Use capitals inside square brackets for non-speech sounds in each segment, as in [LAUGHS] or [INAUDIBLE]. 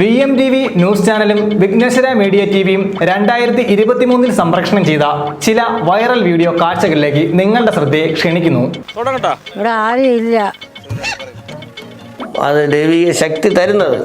V M T V news ചാനലും Vighneshwara media T വിയും രണ്ടായിരത്തി ഇരുപത്തിമൂന്നിൽ സംപ്രേഷണം ചെയ്ത ചില വൈറൽ വീഡിയോ കാഴ്ചകളിലേക്ക് നിങ്ങളുടെ ശ്രദ്ധയെ ക്ഷണിക്കുന്നു. തുടങ്ങട്ടാ. ഇവിടെ ആരും ഇല്ല. അത് ദൈവിക ശക്തി തരുന്നത്.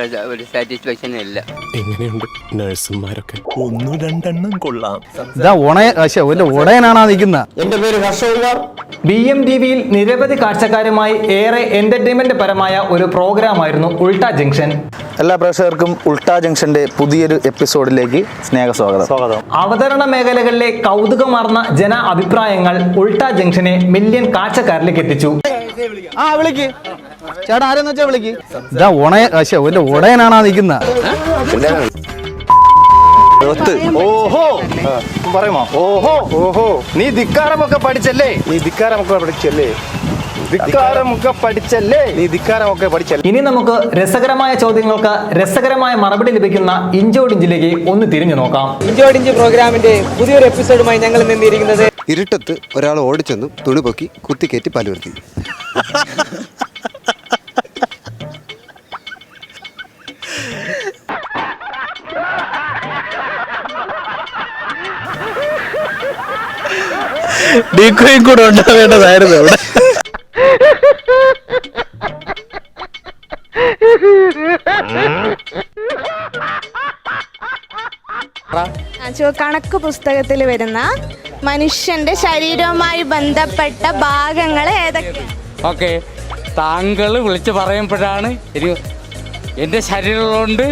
ഒരു സാറ്റിസ്ഫാക്ഷൻ ഇല്ല. എങ്ങനെയുണ്ട് നഴ്സുമാരൊക്കെ? ഒന്നും രണ്ടെണ്ണം കൊള്ളാം. ഇതാ ഉണയ പക്ഷെ ഒരു ഉടയനാണാ നിൽക്കുന്ന. എന്റെ പേര് ഹർഷകുമാർ ബി എം ടി വിയിൽ നിരവധി കാഴ്ചക്കാരുമായി ഏറെ എന്റർടൈൻമെന്റ് പരമായ ഒരു പ്രോഗ്രാമായിരുന്നു ഉൾട്ട ജംഗ്ഷൻ. എല്ലാ പ്രേക്ഷകർക്കും ഉൾട്ടാ ജംഗ്ഷന്റെ പുതിയൊരു എപ്പിസോഡിലേക്ക് സ്നേഹ സ്വാഗതം. സ്വാഗതം അവതരണ മേഖലകളിലെ കൗതുകമാർന്ന ജന അഭിപ്രായങ്ങൾ ഉൾട്ടാ ജംഗ്ഷനെ മില്യൺ കാഴ്ചക്കാരിലേക്ക് എത്തിച്ചു. ആ വിളിക്ക്. ചേട്ടാ ആരെന്ന് വെച്ചാ വിളിക്ക്? ഇതാ ഉണയ പക്ഷെ ഒരു ഉടയനാണാ നിൽക്കുന്ന. ഓഹോ. പറയുമോ ഓഹോ. ഓഹോ. നീ ധിക്കാരമൊക്കെ പഠിച്ചല്ലേ? നീ ധിക്കാരമൊക്കെ പഠിച്ചല്ലേ? ധിക്കാരമൊക്കെ പഠിച്ചല്ലേ? നീ ധിക്കാരമൊക്കെ പഠിച്ചല്ലേ? ഇനി നമുക്ക് രസകരമായ ചോദ്യങ്ങൾക്ക് രസകരമായ മറുപടി ലഭിക്കുന്ന ഇഞ്ചോടിഞ്ചിലേക്ക് ഒന്ന് തിരിഞ്ഞു നോക്കാം. ഇഞ്ചോടിഞ്ച് പ്രോഗ്രാമിന്റെ പുതിയൊരു എപ്പിസോഡുമായി ഞങ്ങൾ നിന്നിരിക്കുന്നത് ഇരുട്ടത്ത് ഒരാൾ ഓടിച്ചെന്നും തുണി പൊക്കി കുത്തിക്കയറ്റി പലുവർത്തി. ഡീക്കോയും കൂടെ ഉണ്ടാവേണ്ടതായിരുന്നു അവിടെ. കണക്ക് പുസ്തകത്തിൽ വരുന്ന മനുഷ്യന്റെ ശരീരവുമായി ബന്ധപ്പെട്ട ഭാഗങ്ങൾ ഏതൊക്കെ? ഓക്കെ. താങ്കൾ വിളിച്ചു പറയുമ്പോഴാണ് എന്റെ എന്റെ ശരീരം കൊണ്ട്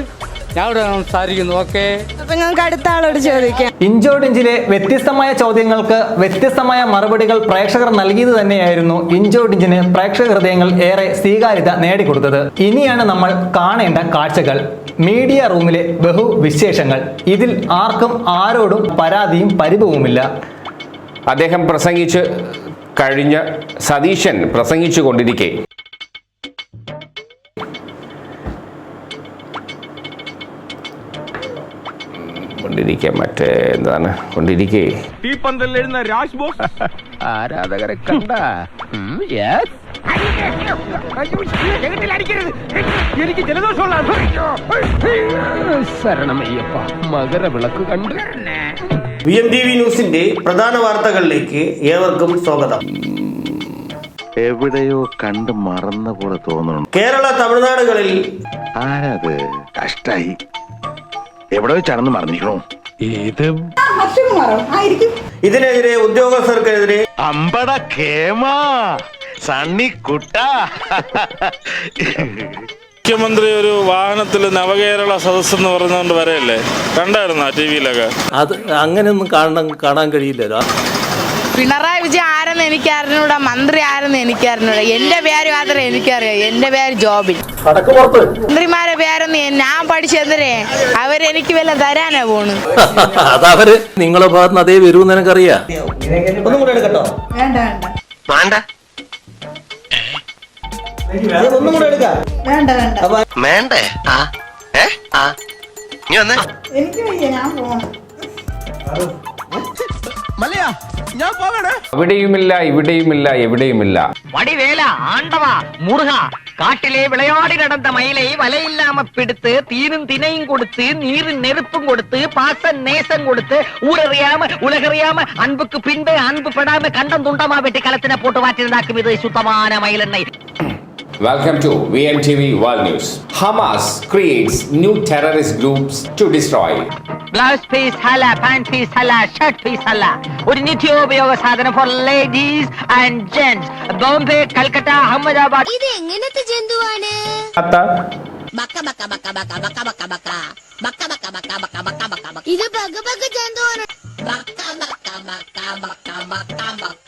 ഞാൻ ഇവിടെ സംസാരിക്കുന്നു ഓക്കെ? അപ്പൊ ഞങ്ങൾക്ക് അടുത്ത ആളോട് ചോദിക്കാം. ഇഞ്ചോടിഞ്ചിലെ വ്യത്യസ്തമായ ചോദ്യങ്ങൾക്ക് വ്യത്യസ്തമായ മറുപടികൾ പ്രേക്ഷകർ നൽകിയത് തന്നെയായിരുന്നു ഇഞ്ചോടിഞ്ചിന് പ്രേക്ഷക ഹൃദയങ്ങൾ ഏറെ സ്വീകാര്യത നേടിക്കൊടുത്തത്. ഇനിയാണ് നമ്മൾ കാണേണ്ട കാഴ്ചകൾ. മീഡിയ റൂമിലെ ബഹുവിശേഷങ്ങൾ ഇതിൽ ആർക്കും ആരോടും പരാതിയും പരിഭവവുമില്ല. അദ്ദേഹം പ്രസംഗിച്ച് കഴിഞ്ഞ സതീശൻ പ്രസംഗിച്ചു കൊണ്ടിരിക്കെ. കൊണ്ടിരിക്കെ മറ്റേ എന്താണ്? കൊണ്ടിരിക്കേ. ഈ പന്തലിൽ എഴുന്ന രാജ് ബോസ്? ആരാധകരെ കണ്ട? എനിക്ക് ജലദോഷമുള്ള ശരണമയ്യപ്പ മകരവിളക്ക് കണ്ട്. ബി എം ടി വി ന്യൂസിന്റെ പ്രധാന വാർത്തകളിലേക്ക് ഏവർക്കും സ്വാഗതം. എവിടെയോ കണ്ട് മറന്ന പോലെ തോന്നുന്നു. കേരള തമിഴ്നാടുകളിൽ ആരാത്? കഷ്ടായി. എവിടെ വെച്ചാണെന്ന് മറന്നിരിക്കണോ ഇത് ഇതിനെതിരെ ഉദ്യോഗസ്ഥർക്കെതിരെ അമ്പട കേമാ സണ്ണി കുട്ട. മുഖ്യമന്ത്രി ഒരു വാഹനത്തിൽ നവകേരള സദസ് എന്ന് പറഞ്ഞുകൊണ്ട് വരെയല്ലേ? കണ്ടായിരുന്നോ ടി വിയിലൊക്കെ? അത് അങ്ങനെയൊന്നും കാണാൻ കാണാൻ കഴിയില്ലല്ലോ. പിണറായി വിജയൻ ആരെന്ന് എനിക്കറിഞ്ഞൂട മന്ത്രി ആരെന്ന് എനിക്കറിഞ്ഞൂട. എന്റെ പേര് മാത്രമേ എനിക്കറിയാം. എന്റെ പേര് ജോബിൻ. മന്ത്രിമാരെ പേരൊന്നും ഞാൻ പഠിച്ചെന്തരേ അവരെനിക്ക് വല്ല തരാനാ പോണു [LAUGHS] അതവര് നിങ്ങളെ ഭാഗത്ത് അതേ വരൂ എനിക്കറിയാം. ഒന്നും കൂടെ എടുക്കട്ടോ? വേണ്ട വേണ്ട. വേണ്ട. ഒന്നും കൂടെ എടുക്കാം. വേണ്ട വേണ്ട. വേണ്ടേ? ആ. ഏ? ആ നീ വന്നേ എനിക്ക് വയ്യ ഞാൻ പോണം അവിടെയുമില്ല ഇവിടെയുമില്ല എവിടെയുമില്ല வடிவேல ஆண்டவா முருகா காட்டிலே விளையாடி நடந்த மயிலை வலையில்லாம பிடித்து தீனும் தினையும் கொடுத்து நீரும் நெருப்பும் கொடுத்து பாச நேசம் கொடுத்து ஊரறியாம உலகறியாம அன்புக்கு பின்பு அன்பு படாம கண்டம் துண்டமா வெட்டி களத்தின போட்டு வாட்டிருந்தாக்கும் இது சுத்தமான மயிலெண்ணெய் Welcome to VMTV World News. Hamas creates new terrorist groups to destroy. Blouse piece അല്ല പാന്റ് പീസ് അല്ല ഷർട്ട് പീസ് അല്ല ഒരു നിത്യോപയോഗ സാധനം for ladies and gents Bombay Calcutta Ahmedabad ഇത് എങ്ങനത്തെ ജന്തുവാണ് അത്ത ബക്ക ബക്ക ബക്ക ബക്ക ബക്ക ബക്ക ബക്ക ബക്ക ബക്ക ബക്ക ബക്ക ബക്ക ബക്ക ബക്ക ഇത് ബക്ക ബക്ക ജന്തുവാണ് ബക്ക ബക്ക ബക്ക ബക്ക ബക്ക ബക്ക ബക്ക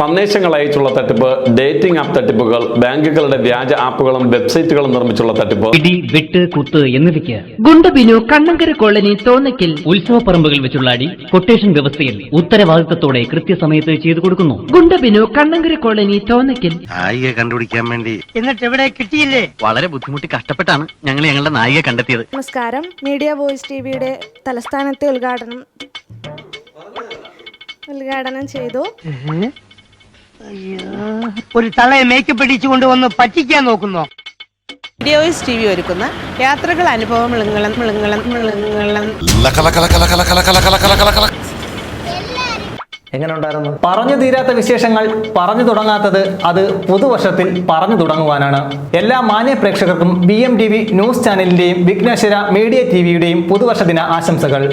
സന്ദേശങ്ങൾ അയച്ചുള്ള തട്ടിപ്പ് ഡേറ്റിംഗ് ആപ്പ് തട്ടിപ്പുകൾ ബാങ്കുകളുടെ വ്യാജ ആപ്പുകളും വെബ്സൈറ്റുകളും നിർമ്മിച്ചുള്ള തട്ടിപ്പ്. ഇടി വെട്ട് കുത്ത് എന്നിവയ്ക്ക്. ഗുണ്ടബിനു കണ്ണങ്കര കോളനി തോന്നയ്ക്കൽ. ഉത്സവപ്പറമ്പുകൾ വെച്ചുള്ള അടി കൊട്ടേഷൻ വ്യവസ്ഥയിൽ ഉത്തരവാദിത്തത്തോടെ കൃത്യസമയത്ത് ചെയ്തു കൊടുക്കുന്നു. ഗുണ്ടബിനു കണ്ണങ്കര കോളനി തോന്നയ്ക്കൽ. നായിക കണ്ടുപിടിക്കാൻ വേണ്ടി. എന്നിട്ട് എവിടെ കിട്ടിയില്ലേ? വളരെ ബുദ്ധിമുട്ടി കഷ്ടപ്പെട്ടാണ് ഞങ്ങൾ ഞങ്ങളുടെ നായിക കണ്ടെത്തിയത്. നമസ്കാരം. മീഡിയ വോയിസ് ടി വിയുടെ തലസ്ഥാനത്തെ ഉദ്ഘാടനം ഉദ്ഘാടനം ചെയ്തു. ഒരു തളയെ മേക്കപ്പ് ഇടിച്ചു കൊണ്ടുവന്ന് പറ്റിക്കാൻ നോക്കുന്നോ? ടി വി ഒരുക്കുന്ന യാത്രകൾ അനുഭവം മിളുങ്ങളം മിളുങ്ങളം മിളുങ്ങളം എങ്ങനെ ഉണ്ടായിരുന്നു പറഞ്ഞു തീരാത്ത വിശേഷങ്ങൾ പറഞ്ഞു തുടങ്ങാത്തത് അത് പുതുവർഷത്തിൽ പറഞ്ഞു തുടങ്ങുവാനാണ്. എല്ലാ മാന്യ പ്രേക്ഷകർക്കും B M T V news ചാനലിന്റെയും Vighneshwara media T വിയുടെയും പുതുവർഷ ദിന ആശംസകൾ.